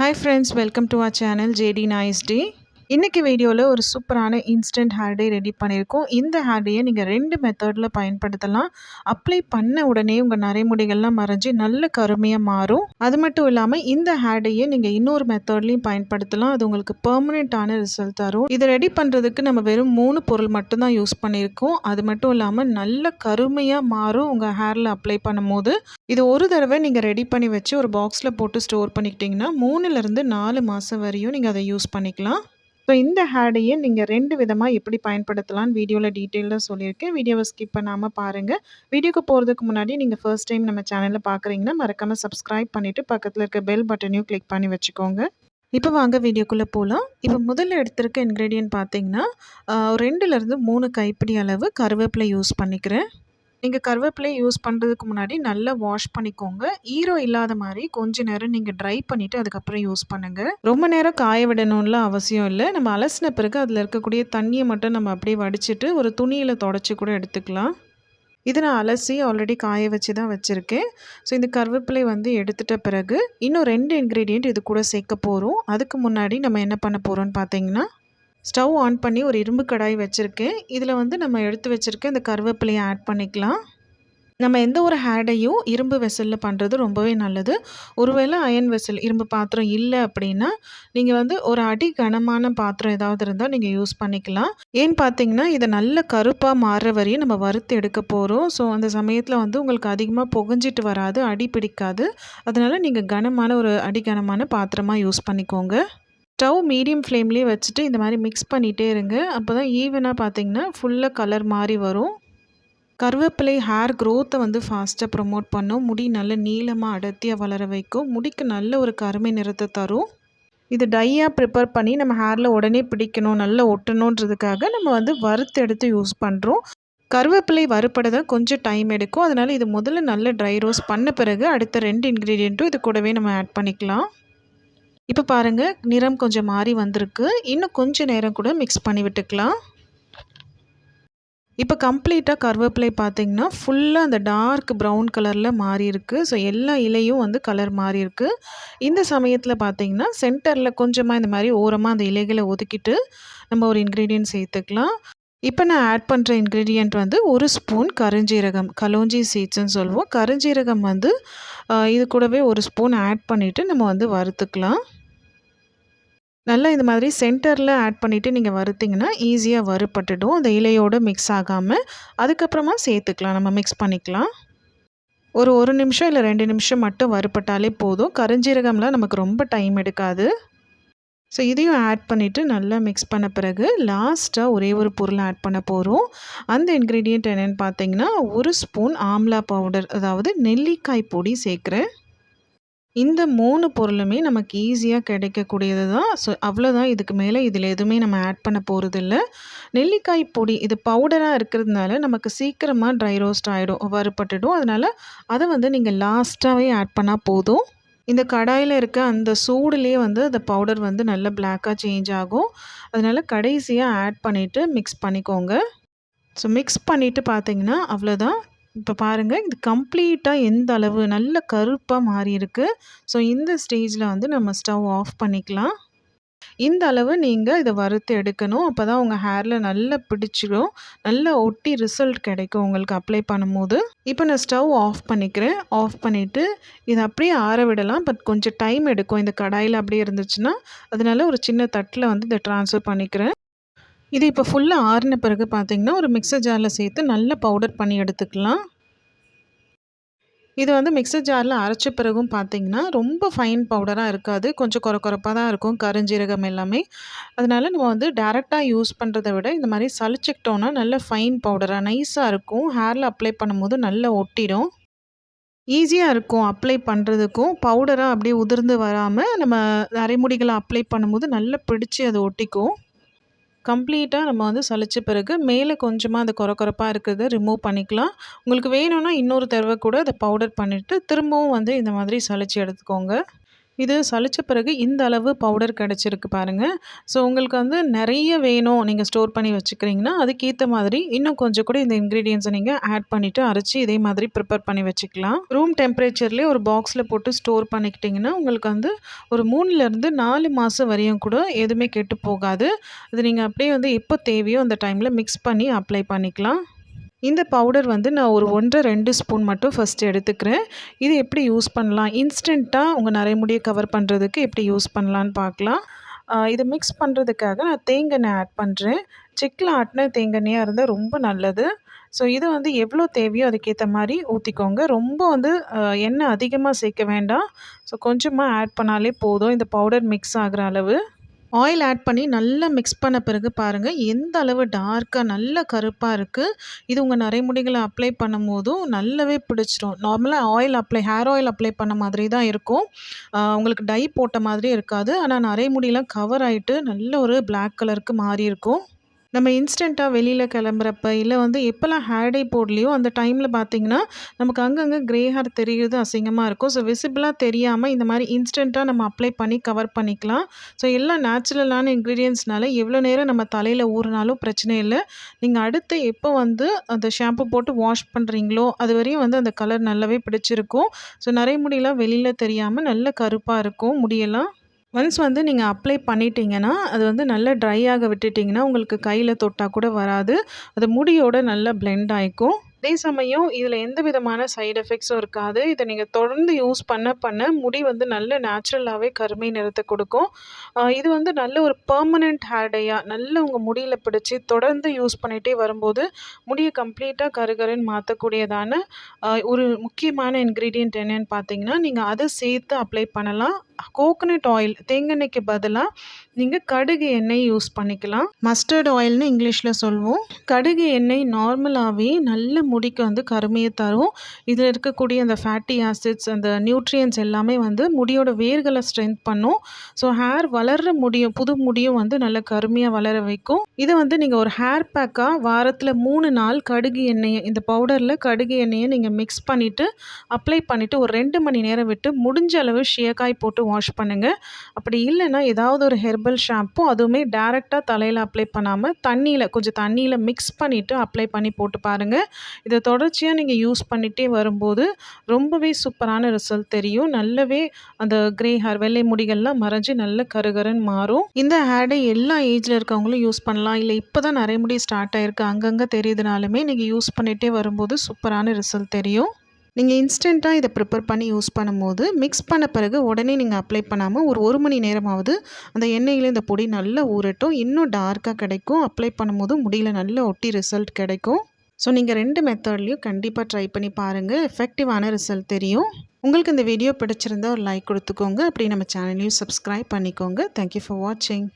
Hi friends, welcome to our channel JD Nice Day. இன்றைக்கி வீடியோவில் ஒரு சூப்பரான இன்ஸ்டன்ட் ஹேர் டே ரெடி பண்ணியிருக்கோம். இந்த ஹேர் டேயை நீங்கள் ரெண்டு மெத்தடில் பயன்படுத்தலாம். அப்ளை பண்ண உடனே உங்கள் நரைமுடிகள்லாம் மறைஞ்சி நல்ல கருமையாக மாறும். அது மட்டும் இல்லாமல் இந்த ஹேர் டேயை நீங்கள் இன்னொரு மெத்தட்லையும் பயன்படுத்தலாம். அது உங்களுக்கு பெர்மனெண்ட்டான ரிசல்ட் தரும். இதை ரெடி பண்ணுறதுக்கு நம்ம வெறும் மூணு பொருள் மட்டும்தான் யூஸ் பண்ணியிருக்கோம். அது மட்டும் இல்லாமல் நல்ல கருமையாக மாறும் உங்கள் ஹேரில் அப்ளை பண்ணும்போது. இது ஒரு தடவை நீங்கள் ரெடி பண்ணி வச்சு ஒரு பாக்ஸில் போட்டு ஸ்டோர் பண்ணிக்கிட்டிங்கன்னா மூணுலேருந்து நாலு மாதம் வரையும் நீங்கள் அதை யூஸ் பண்ணிக்கலாம். ஸோ இந்த ஹேடையை நீங்கள் ரெண்டு விதமாக எப்படி பயன்படுத்தலாம்னு வீடியோவில் டீட்டெயிலாக சொல்லியிருக்கேன். வீடியோவை ஸ்கிப் பண்ணாமல் பாருங்கள் வீடியோக்கு போகிறதுக்கு முன்னாடி நீங்கள் ஃபர்ஸ்ட் டைம் நம்ம சேனலில் பார்க்குறீங்கன்னா மறக்காமல் சப்ஸ்கிரைப் பண்ணிவிட்டு பக்கத்தில் இருக்க பெல் பட்டனையும் கிளிக் பண்ணி வச்சுக்கோங்க. இப்போ வாங்க வீடியோக்குள்ளே போகலாம் இப்போ முதல்ல எடுத்திருக்க இன்க்ரீடியன்ட் பார்த்தீங்கன்னா ரெண்டுலேருந்து மூணு கைப்பிடி அளவு கருவேப்பிலை யூஸ் பண்ணிக்கிறேன். நீங்கள் கருவேப்பிலை யூஸ் பண்ணுறதுக்கு முன்னாடி நல்லா வாஷ் பண்ணிக்கோங்க. ஈரம் இல்லாத மாதிரி கொஞ்ச நேரம் நீங்கள் ட்ரை பண்ணிவிட்டு அதுக்கப்புறம் யூஸ் பண்ணுங்கள் ரொம்ப நேரம் காய விடணும்லாம் அவசியம் இல்லை. நம்ம அலசின பிறகு அதில் இருக்கக்கூடிய தண்ணியை மட்டும் நம்ம அப்படியே வடிச்சிட்டு ஒரு துணியில் தொடச்சி கூட எடுத்துக்கலாம். இதை நான் அலசி ஆல்ரெடி காய வச்சு தான் வச்சுருக்கேன். ஸோ இந்த கருவேப்பிலை வந்து எடுத்துகிட்ட பிறகு இன்னும் ரெண்டு இன்க்ரீடியண்ட் இது கூட சேர்க்க போகிறோம் அதுக்கு முன்னாடி நம்ம என்ன பண்ண போகிறோம்னு பார்த்தீங்கன்னா ஸ்டவ் ஆன் பண்ணி ஒரு இரும்பு கடாய் வச்சுருக்கேன். இதில் வந்து நம்ம எடுத்து வச்சுருக்க இந்த கருவேப்பிலையை ஆட் பண்ணிக்கலாம். நம்ம எந்த ஒரு ஹேடையும் இரும்பு வெசலில் பண்ணுறது ரொம்பவே நல்லது. ஒருவேளை அயன் வெசல் இரும்பு பாத்திரம் இல்லை அப்படின்னா நீங்கள் வந்து ஒரு அடி கனமான பாத்திரம் ஏதாவது இருந்தால் நீங்கள் யூஸ் பண்ணிக்கலாம். ஏன்னு பார்த்தீங்கன்னா இதை நல்ல கருப்பாக மாறுற வரையும் நம்ம வறுத்து எடுக்க போகிறோம் ஸோ அந்த சமயத்தில் வந்து உங்களுக்கு அதிகமாக புகஞ்சிட்டு வராது அடி பிடிக்காது. அதனால் நீங்கள் கனமான ஒரு அடி கனமான பாத்திரமாக யூஸ் பண்ணிக்கோங்க. ஸ்டவ் மீடியம் ஃப்ளேம்லேயே வச்சுட்டு இந்த மாதிரி மிக்ஸ் பண்ணிகிட்டே இருங்க. அப்போ தான் ஈவனாக பார்த்தீங்கன்னா ஃபுல்லாக கலர் மாதிரி வரும். கருவேப்பிலை ஹேர் க்ரோத்தை வந்து ஃபாஸ்ட்டாக ப்ரொமோட் பண்ணும். முடி நல்ல நீளமாக அடர்த்தியாக வளர வைக்கும். முடிக்கு நல்ல ஒரு கருமை நிறத்தை தரும். இது டையாக ப்ரிப்பேர் பண்ணி நம்ம ஹேரில் உடனே பிடிக்கணும் நல்லா ஒட்டணுன்றதுக்காக நம்ம வந்து வறுத்து எடுத்து யூஸ் பண்ணுறோம் கருவேப்பிலை வறுப்பட தான் கொஞ்சம் டைம் எடுக்கும். அதனால் இது முதல்ல நல்ல ட்ரை ரோஸ் பண்ண பிறகு அடுத்த ரெண்டு இன்க்ரீடியண்ட்டும் இது கூடவே நம்ம ஆட் பண்ணிக்கலாம். இப்போ பாருங்கள் நிறம் கொஞ்சம் மாறி வந்திருக்கு. இன்னும் கொஞ்சம் நேரம் கூட மிக்ஸ் பண்ணி விட்டுக்கலாம். இப்போ கம்ப்ளீட்டாக கருவேப்பிலை பார்த்திங்கன்னா ஃபுல்லாக அந்த டார்க் ப்ரௌன் கலரில் மாறி இருக்குது ஸோ எல்லா இலையும் வந்து கலர் மாறி இருக்குது இந்த சமயத்தில் பார்த்திங்கன்னா சென்டரில் கொஞ்சமாக இந்த மாதிரி ஓரமாக அந்த இலைகளை ஒதுக்கிட்டு நம்ம ஒரு இன்க்ரீடியன்ட் சேர்த்துக்கலாம். இப்போ நான் ஆட் பண்ணுற இன்க்ரீடியண்ட் வந்து ஒரு ஸ்பூன் கருஞ்சீரகம் கலோஞ்சி சீட்ஸ்ன்னு சொல்லுவோம். கருஞ்சீரகம் வந்து இது கூடவே ஒரு ஸ்பூன் ஆட் பண்ணிவிட்டு நம்ம வந்து வறுத்துக்கலாம். நல்லா இந்த மாதிரி சென்டரில் ஆட் பண்ணிவிட்டு நீங்கள் வறுத்திங்கன்னா ஈஸியாக வறுப்பட்டுடும் அந்த இலையோடு மிக்ஸ் ஆகாமல் அதுக்கப்புறமா சேர்த்துக்கலாம். நம்ம மிக்ஸ் பண்ணிக்கலாம். ஒரு ஒரு நிமிஷம் இல்லை ரெண்டு நிமிஷம் மட்டும் வறுப்பட்டாலே போதும். கருஞ்சீரகம்லாம் நமக்கு ரொம்ப டைம் எடுக்காது. ஸோ இதையும் ஆட் பண்ணிவிட்டு நல்லா மிக்ஸ் பண்ண பிறகு லாஸ்ட்டாக ஒரே ஒரு பொருள் ஆட் பண்ண போகிறோம் அந்த இன்க்ரீடியண்ட் என்னென்னு பார்த்தீங்கன்னா ஒரு ஸ்பூன் ஆம்லா பவுடர் அதாவது நெல்லிக்காய் பொடி சேர்க்குறேன். இந்த மூணு பொருளுமே நமக்கு ஈஸியாக கிடைக்கக்கூடியது தான். ஸோ அவ்வளோதான் இதுக்கு மேலே இதில் எதுவுமே நம்ம ஆட் பண்ண போகிறதில்ல நெல்லிக்காய் பொடி இது பவுடராக இருக்கிறதுனால நமக்கு சீக்கிரமாக ட்ரை ரோஸ்ட் ஆகிடும் வறுபட்டுடும். அதனால் அதை வந்து நீங்கள் லாஸ்ட்டாகவே ஆட் பண்ணால் போதும். இந்த கடாயில் இருக்க அந்த சூடுலேயே வந்து அந்த பவுடர் வந்து நல்ல பிளாக்காக சேஞ்ச் ஆகும். அதனால் கடைசியாக ஆட் பண்ணிவிட்டு மிக்ஸ் பண்ணிக்கோங்க. ஸோ மிக்ஸ் பண்ணிவிட்டு பார்த்தீங்கன்னா அவ்வளோதான் இப்போ பாருங்கள் இது கம்ப்ளீட்டாக எந்த அளவு நல்ல கருப்பாக மாறி ஸோ இந்த ஸ்டேஜில் வந்து நம்ம ஸ்டவ் ஆஃப் பண்ணிக்கலாம். இந்த அளவு நீங்கள் இதை வறுத்து எடுக்கணும். அப்போ தான் உங்கள் ஹேரில் நல்லா பிடிச்சிடும் நல்லா ஒட்டி ரிசல்ட் கிடைக்கும் உங்களுக்கு அப்ளை பண்ணும்போது. இப்போ நான் ஸ்டவ் ஆஃப் பண்ணிக்கிறேன். ஆஃப் பண்ணிவிட்டு இதை அப்படியே ஆற விடலாம். பட் கொஞ்சம் டைம் எடுக்கும். இந்த கடாயில் அப்படியே இருந்துச்சுன்னா அதனால ஒரு சின்ன தட்டில் வந்து இதை ட்ரான்ஸ்ஃபர் பண்ணிக்கிறேன். இது இப்போ ஃபுல்லாக ஆறின பிறகு பார்த்திங்கன்னா ஒரு மிக்சர் ஜாரில் சேர்த்து நல்லா பவுடர் பண்ணி எடுத்துக்கலாம். இது வந்து மிக்சர் ஜாரில் அரைச்ச பிறகும் பார்த்திங்கன்னா ரொம்ப ஃபைன் பவுடராக இருக்காது. கொஞ்சம் குறை குறைப்பாக தான் இருக்கும் கருஞ்சீரகம் எல்லாமே. அதனால் நம்ம வந்து டேரெக்டாக யூஸ் பண்ணுறத விட இந்த மாதிரி சளிச்சிக்கிட்டோன்னா நல்ல ஃபைன் பவுடராக நைஸாக இருக்கும். ஹேரில் அப்ளை பண்ணும்போது நல்லா ஒட்டிடும். ஈஸியாக இருக்கும் அப்ளை பண்ணுறதுக்கும் பவுடராக அப்படியே உதிர்ந்து வராமல் நம்ம அரைமுடிகளை அப்ளை பண்ணும்போது நல்லா பிடிச்சி அது ஒட்டிக்கும். கம்ப்ளீட்டாக நம்ம வந்து சளிச்ச பிறகு மேலே கொஞ்சமாக அது கொர கொரப்பாக இருக்கிறத ரிமூவ் பண்ணிக்கலாம். உங்களுக்கு வேணும்னா இன்னொரு தடவை கூட அதை பவுடர் பண்ணிவிட்டு திரும்பவும் வந்து இந்த மாதிரி சளிச்சு எடுத்துக்கோங்க. இது சலித்த பிறகு இந்த அளவு பவுடர் கிடச்சிருக்கு பாருங்கள் ஸோ உங்களுக்கு வந்து நிறைய வேணும். நீங்கள் ஸ்டோர் பண்ணி வச்சுக்கிறீங்கன்னா அதுக்கேற்ற மாதிரி இன்னும் கொஞ்சம் கூட இந்த இன்க்ரீடியன்ஸை நீங்கள் ஆட் பண்ணிவிட்டு அரைச்சி இதே மாதிரி ப்ரிப்பேர் பண்ணி வச்சுக்கலாம். ரூம் டெம்பரேச்சர்லேயே ஒரு பாக்ஸில் போட்டு ஸ்டோர் பண்ணிக்கிட்டிங்கன்னா உங்களுக்கு வந்து ஒரு மூணுலேருந்து நாலு மாதம் வரையும் கூட எதுவுமே கெட்டு போகாது. அது நீங்கள் அப்படியே வந்து எப்போ தேவையோ அந்த டைமில் மிக்ஸ் பண்ணி அப்ளை பண்ணிக்கலாம். இந்த பவுடர் வந்து நான் ஒரு ஒன்றரை ரெண்டு ஸ்பூன் மட்டும் ஃபஸ்ட்டு எடுத்துக்கிறேன். இது எப்படி யூஸ் பண்ணலாம்? இன்ஸ்டண்ட்டாக உங்கள் நரைமுடியை கவர் பண்ணுறதுக்கு எப்படி யூஸ் பண்ணலான்னு பார்க்கலாம். இதை மிக்ஸ் பண்ணுறதுக்காக நான் தேங்காய் ஆட் பண்ணுறேன் செக்கில் ஆட்டின தேங்காய் இருந்தால் ரொம்ப நல்லது. ஸோ இது வந்து எவ்வளோ தேவையோ அதுக்கேற்ற மாதிரி ஊற்றிக்கோங்க ரொம்ப வந்து எண்ணெய் அதிகமாக சேர்க்க வேண்டாம். ஸோ கொஞ்சமாக ஆட் பண்ணாலே போதும். இந்த பவுடர் மிக்ஸ் ஆகிற அளவு. ஆயில் ஆட் பண்ணி நல்லா மிக்ஸ் பண்ண பிறகு பாருங்கள் எந்த அளவு டார்க்காக நல்ல கருப்பாக இருக்குது இது உங்கள் நரைமுடிகளை அப்ளை பண்ணும் போதும் நல்லாவே பிடிச்சிரும். நார்மலாக oil apply hair oil apply பண்ண மாதிரி தான் இருக்கும். உங்களுக்கு டை போட்ட மாதிரி இருக்காது ஆனால் நரைமுடியெலாம் கவர் ஆகிட்டு நல்ல ஒரு பிளாக் கலருக்கு மாறி இருக்கும். நம்ம இன்ஸ்டண்ட்டாக வெளியில் கிளம்புறப்ப இல்லை வந்து எப்போல்லாம் ஹேடை போடலையோ அந்த டைமில் பார்த்திங்கன்னா நமக்கு அங்கங்கே க்ரே ஹேர் தெரியுது அசிங்கமாக இருக்கும். ஸோ விசிபிளாக தெரியாமல் இந்த மாதிரி இன்ஸ்டண்ட்டாக நம்ம அப்ளை பண்ணி கவர் பண்ணிக்கலாம். ஸோ எல்லாம் நேச்சுரலான இன்க்ரீடியன்ஸ்னால எவ்வளோ நேரம் நம்ம தலையில் ஊறினாலும் பிரச்சனை இல்லை. நீங்கள் அடுத்து எப்போ வந்து அந்த ஷாம்பு போட்டு வாஷ் பண்ணுறீங்களோ அது வரையும் வந்து அந்த கலர் நல்லாவே பிடிச்சிருக்கும். ஸோ நிறைய முடியெல்லாம் வெளியில் தெரியாமல் நல்ல கருப்பாக இருக்கும். முடியெல்லாம் ஒன்ஸ் வந்து நீங்கள் அப்ளை பண்ணிட்டீங்கன்னா அது வந்து நல்லா ட்ரை ஆக விட்டுட்டிங்கன்னா உங்களுக்கு கையில் தொட்டால் கூட வராது. அது முடியோட நல்லா பிளெண்ட் ஆகிக்கும் அதே சமயம் இதில் எந்த விதமான சைடு எஃபெக்ட்ஸும் இருக்காது. இதை நீங்கள் தொடர்ந்து யூஸ் பண்ண பண்ண முடி வந்து நல்ல நேச்சுரலாகவே கருமை நிறத்தை கொடுக்கும். இது வந்து நல்ல ஒரு பர்மனெண்ட் ஹேர்டையாக நல்ல உங்கள் முடியில் பிடிச்சி தொடர்ந்து யூஸ் பண்ணிகிட்டே வரும்போது முடியை கம்ப்ளீட்டாக கருகருன்னு மாற்றக்கூடியதான ஒரு முக்கியமான இன்க்ரீடியன்ட் என்னென்னு பார்த்தீங்கன்னா நீங்கள் அதை சேர்த்து அப்ளை பண்ணலாம். கோகனட் ஆயில் தேங்காய்க்கு பதிலாக நீங்கள் கடுகு எண்ணெய் யூஸ் பண்ணிக்கலாம். மஸ்டர்ட் ஆயில்னு இங்கிலீஷில் சொல்லுவோம். கடுகு எண்ணெய் நார்மலாகவே நல்ல முடிக்கு வந்து கருமையை தரும். இதில் இருக்கக்கூடிய அந்த ஃபேட்டி ஆசிட்ஸ் அந்த நியூட்ரியன்ஸ் எல்லாமே வந்து முடியோட வேர்களை ஸ்ட்ரென்த் பண்ணும். ஸோ ஹேர் வளர்கிற முடியும் புது முடியும் வந்து நல்ல கருமையாக வளர வைக்கும். இதை வந்து நீங்கள் ஒரு ஹேர் பேக்காக வாரத்தில் மூணு நாள் கடுகு எண்ணெயை இந்த பவுடரில் கடுகு எண்ணெயை நீங்கள் மிக்ஸ் பண்ணிவிட்டு அப்ளை பண்ணிவிட்டு ஒரு ரெண்டு மணி நேரம் விட்டு முடிஞ்ச அளவு ஷியக்காய் போட்டு வாஷ் பண்ணுங்கள் அப்படி இல்லைன்னா ஏதாவது ஒரு ஹெர்பல் ஷாம்பு அதுவுமே டேரெக்டாக தலையில் அப்ளை பண்ணாமல் தண்ணியில் கொஞ்சம் தண்ணியில் மிக்ஸ் பண்ணிவிட்டு அப்ளை பண்ணி போட்டு பாருங்கள் இதை தொடர்ச்சியாக நீங்கள் யூஸ் பண்ணிகிட்டே வரும்போது ரொம்பவே சூப்பரான ரிசல்ட் தெரியும். நல்லாவே அந்த க்ரே ஹேர் வெள்ளை முடிகள்லாம் மறைஞ்சு நல்ல கருகருன்னு மாறும். இந்த ஹேடை எல்லா ஏஜில் இருக்கவங்களும் யூஸ் பண்ணலாம். இல்லை இப்போ தான் நிறைய முடி ஸ்டார்ட் ஆகிருக்கு அங்கங்கே தெரியுதுனாலுமே நீங்கள் யூஸ் பண்ணிகிட்டே வரும்போது சூப்பரான ரிசல்ட் தெரியும். நீங்கள் இன்ஸ்டண்ட்டாக இதை ப்ரிப்பேர் பண்ணி யூஸ் பண்ணும்போது மிக்ஸ் பண்ண பிறகு உடனே நீங்கள் அப்ளை பண்ணாமல் ஒரு ஒரு மணி நேரமாவது அந்த எண்ணெயில் இந்த பொடி நல்லா ஊறட்டும். இன்னும் டார்க்காக கிடைக்கும். அப்ளை பண்ணும்போது முடியல நல்ல ஒட்டி ரிசல்ட் கிடைக்கும். ஸோ நீங்கள் ரெண்டு மெத்தட்லேயும் கண்டிப்பாக ட்ரை பண்ணி பாருங்கள் எஃபெக்டிவான ரிசல்ட் தெரியும். உங்களுக்கு இந்த வீடியோ பிடிச்சிருந்தா ஒரு லைக் கொடுத்துக்கோங்க. அப்படி நம்ம சேனலையும் சப்ஸ்கிரைப் பண்ணிக்கோங்க. தேங்க்யூ ஃபார் வாட்சிங்